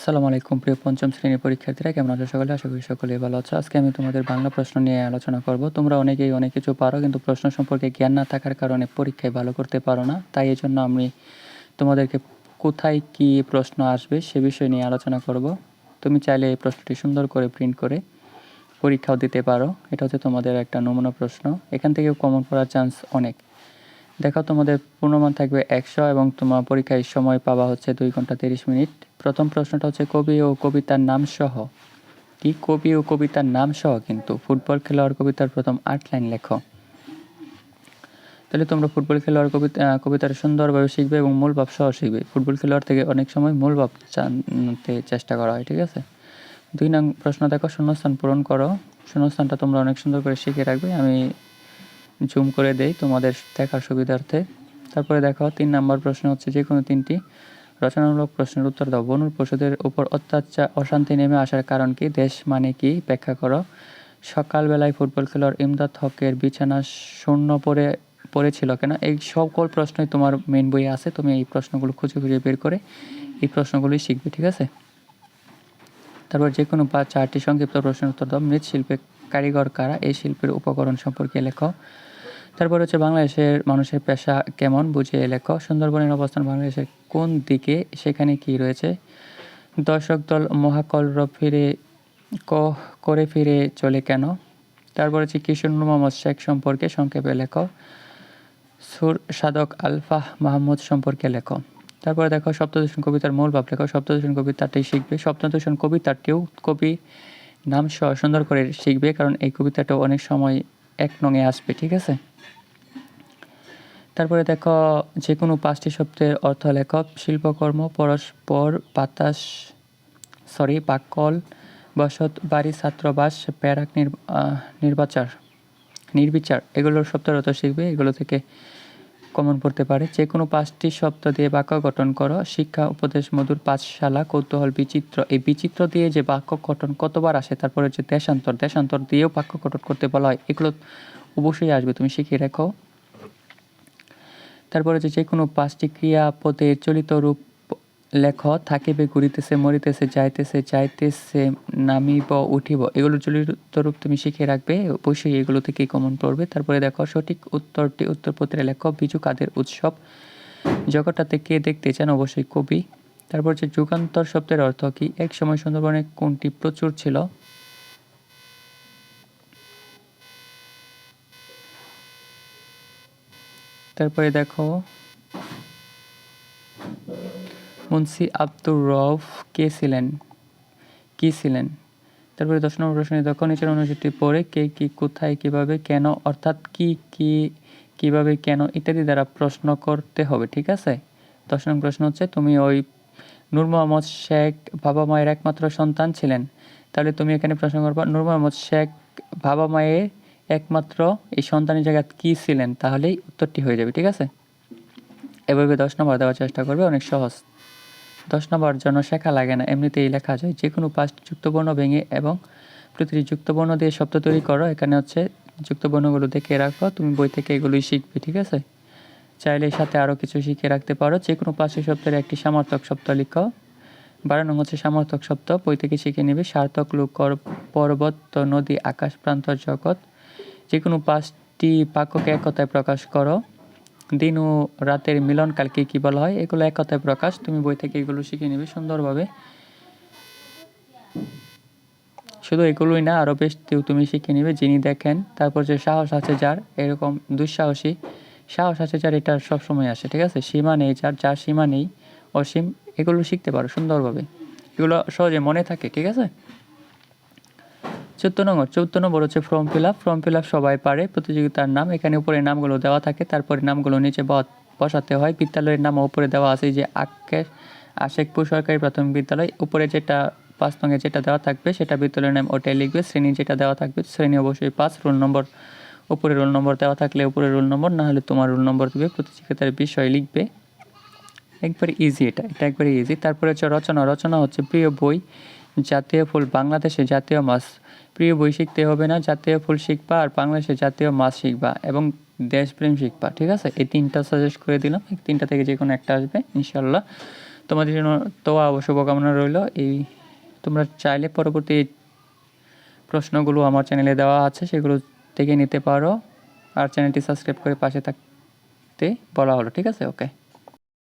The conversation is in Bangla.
আসসালামু আলাইকুম, প্রিয় পঞ্চম শ্রেণির পরীক্ষার্থীরা। কেমন আছো সকলে? আশা করি সকলে ভালো আছো। আজকে আমি তোমাদের বাংলা প্রশ্ন নিয়ে আলোচনা করব। তোমরা অনেকেই অনেক কিছু পারো, কিন্তু প্রশ্ন সম্পর্কে জ্ঞান না থাকার কারণে পরীক্ষায় ভালো করতে পারো না। তাই এই জন্য আমি তোমাদেরকে কোথায় কি প্রশ্ন আসবে সে বিষয় নিয়ে আলোচনা করব। তুমি চাইলে এই প্রশ্নটি সুন্দর করে প্রিন্ট করে পরীক্ষাও দিতে পারো। এটা হচ্ছে তোমাদের একটা নমুনা প্রশ্ন। এখান থেকেও কমন করার চান্স অনেক। দেখো, তোমাদের পূর্ণমান থাকবে একশো এবং তোমার পরীক্ষায় সময় পাওয়া হচ্ছে দুই ঘণ্টা তিরিশ মিনিট। প্রথম প্রশ্নটা হচ্ছে কবি ও কবিতার নাম সহ। কি কবি ও কবিতার নাম সহ কিন্তু? ফুটবল খেলোয়াড় কবিতার প্রথম আট লাইন লেখো। তাহলে তোমরা ফুটবল খেলোয়াড় কবিতা কবিতার সুন্দরভাবে শিখবে এবং মূল ভাব সহ শিখবে। ফুটবল খেলোয়াড় থেকে অনেক সময় মূল ভাব জানতে চেষ্টা করা হয়, ঠিক আছে? দুই নং প্রশ্ন দেখো, শূন্যস্থান পূরণ করো। শূন্যস্থানটা তোমরা অনেক সুন্দর করে শিখে রাখবে। আমি জুম করে দেই তোমাদের দেখার সুবিধার্থে। তারপরে দেখো, তিন নম্বর প্রশ্ন হচ্ছে যে কোনো তিনটি রচনামূলক প্রশ্নের উত্তর দাও। বনুর পশুদের উপর অত্যাচার, অশান্তি নেমে আসার কারণ কি? দেশ মানে কি? ব্যাখ্যা করো। সকালবেলায় ফুটবল খেলোয়াড় ইমদাদ হকের বিছানা শূন্য পড়ে, পড়েছিল কেন? এই সকল প্রশ্নই তোমার মেন বইয়ে আছে। তুমি এই প্রশ্নগুলো খুঁজে খুঁজে বের করে এই প্রশ্নগুলোই শিখবে, ঠিক আছে? তারপর যে কোনো বা চারটি সংক্ষিপ্ত প্রশ্নের উত্তর দাও। মৃৎশিল্পে কারিগর কারা? এই শিল্পের উপকরণ সম্পর্কে লেখো। তারপর হচ্ছে বাংলাদেশের মানুষের পেশা কেমন? বুঝিয়ে লেখো। সুন্দরবনের অবস্থান বাংলাদেশের কোন দিকে? সেখানে কি রয়েছে? দর্শক দল মহাকল্র ফিরে ক- করে ফিরে চলে কেন? তারপর হচ্ছে কিশোর মোহাম্মদ শেখ সম্পর্কে সংক্ষেপে লেখো। সুর সাধক আলফাহ মাহমুদ সম্পর্কে লেখো। তারপরে দেখো সপ্তদূষণ কবিতার মূল ভাব লেখো। সপ্তদূষণ কবিতাটি শিখবে। সপ্তদূষণ কবিতাটিও কবি নাম সহ সুন্দর করে শিখবে, কারণ এই কবিতাটাও অনেক সময় এক নঙে আসবে, ঠিক আছে? তারপরে দেখো যে কোনো পাঁচটি শব্দের অর্থ লেখক, শিল্পকর্ম পরস্পর বাতাস সরি বাকল, বসত, বাড়ি, ছাত্রবাস, প্যারাক নির- নির্বাচার, নির্বিচার, এগুলোর শব্দের অর্থ শিখবে, এগুলো থেকে কমন পড়তে পারে। যে কোনো পাঁচটি শব্দ দিয়ে বাক্য গঠন করো। শিক্ষা, উপদেশ, মধুর পাঠশালা, কৌতূহল, বিচিত্র। এই বিচিত্র দিয়ে যে বাক্য গঠন কতবার আসে, তারপরে হচ্ছে দেশান্তর দেশান্তর দিয়েও বাক্য গঠন করতে বলা হয়, এগুলো অবশ্যই আসবে, তুমি শিখিয়ে রেখো। তারপরে হচ্ছে যে কোনো পাঁচটি ক্রিয়াপদের চলিত রূপ লেখ, থাকিবে, ঘুরিতেছে, মরিতেছে, যাইতেছে যাইতেছে, নামিব, উঠিব। এগুলো চলিত রূপ তুমি শিখে রাখবে। অবশ্যই এগুলো থেকেই কমন পড়বে। তারপরে দেখো, সঠিক উত্তরটি উত্তরপত্রে লেখ, বিজু কাদের উৎসব। জগৎটাতে কে দেখতে চান? অবশ্যই কবি। তারপর হচ্ছে যুগান্তর শব্দের অর্থ কি? এক সময় সুন্দরবনে কোনটি প্রচুর ছিল? তারপরে দেখো মুন্সি আব্দুর রফ কে ছিলেন? কি ছিলেন? তারপরে দশ নম্বর প্রশ্নে দেখো নিচের অনুচ্ছেদটি পড়ে কে কি, কোথায়, কীভাবে, কেন, অর্থাৎ কি কি, কীভাবে, কেন ইত্যাদি দ্বারা প্রশ্ন করতে হবে, ঠিক আছে? দশ নম্বর প্রশ্ন হচ্ছে, তুমি ওই নূর মোহাম্মদ শেখ বাবা মায়ের একমাত্র সন্তান ছিলেন। তাহলে তুমি এখানে প্রশ্ন করবা, নূর মোহাম্মদ শেখ বাবা মায়ের একমাত্র এই সন্তানের জায়গায় কি ছিলেন? তাহলেই উত্তরটি হয়ে যাবে, ঠিক আছে? এভাবে দশ নম্বর দেওয়ার চেষ্টা করবে, অনেক সহজ। দশ নম্বর জন্য শেখা লাগে না। এমনিতেই লেখা যায় যে কোনো পাঁচটি যুক্তবর্ণ ভেঙে এবং প্রতিটি যুক্তবর্ণ দিয়ে শব্দ তৈরি করো। এখানে হচ্ছে যুক্তবর্ণগুলো দেখে রাখো, তুমি বই থেকে এগুলোই শিখবে, ঠিক আছে? চাইলে সাথে আরও কিছু শিখে রাখতে পারো। যে কোনো পাঁচটি শব্দের একটি সামর্থক শব্দ লিখো। বারো নং হচ্ছে সামর্থক শব্দ। বই থেকে শিখে নিবে। সার্থক লোক পর্বত, নদী, আকাশ, প্রান্তর, জগৎ। যে কোনো পাঁচটি বাক্যকে এক কথায় প্রকাশ করো। দিন ও রাতের মিলনকালকে কী বলা হয়? এগুলো এক কথায় প্রকাশ। তুমি বই থেকে এগুলো শিখে নিবে সুন্দরভাবে। শুধু এগুলোই না আরও বেশ তুমি শিখে নিবে, যিনি দেখেন। তারপর যে সাহস আছে যার, এরকম দুঃসাহসী। সাহস আছে যার, এটা সবসময় আসে, ঠিক আছে? সীমা নেই যার যার সীমা নেই, অসীম, এগুলো শিখতে পারো সুন্দরভাবে। এগুলো সহজে মনে থাকে, ঠিক আছে? চোদ্দ নম্বর চোদ্দ নম্বর হচ্ছে form fill up form fill up সবাই পারে, প্রতিযোগিতার নাম, এখানে উপরে নামগুলো দেওয়া থাকে, তারপরে নামগুলো নিচে বসাতে হয়, বিদ্যালয়ের নাম উপরে দেওয়া আছে যে আকের আশেকপুর সরকারি প্রাথমিক বিদ্যালয়, উপরে যেটা পাঁচ নঙে যেটা দেওয়া থাকবে, সেটা বিদ্যালয়ের নাম ওটাই লিখবে, শ্রেণি যেটা দেওয়া থাকবে, শ্রেণি অবশ্যই পাঁচ, রোল নম্বর, উপরে রোল নম্বর দেওয়া থাকলে উপরে রোল নম্বর, না হলে তোমার রোল নম্বর দেবে, প্রতিযোগিতার বিষয় লিখবে। একবারে ইজি এটা এটা একবারে ইজি তারপরে হচ্ছে রচনা রচনা হচ্ছে প্রিয় বই জাতীয় ফুল বাংলাদেশে জাতীয় মাছ। প্রিয় বই শিখতে হবে না, জাতীয় ফুল শিখবা আর বাংলাদেশে জাতীয় মাছ শিখবা এবং দেশপ্রেম শিখবা, ঠিক আছে? এই তিনটা সাজেস্ট করে দিলাম, এই তিনটা থেকে যে কোনো একটা আসবে ইনশাল্লাহ তোমাদের জন্য তো শুভকামনা রইল। এই তোমরা চাইলে পরবর্তী প্রশ্নগুলো আমার চ্যানেলে দেওয়া আছে, সেগুলো থেকে নিতে পারো। আর চ্যানেলটি সাবস্ক্রাইব করে পাশে থাকতে বলা হলো, ঠিক আছে? ওকে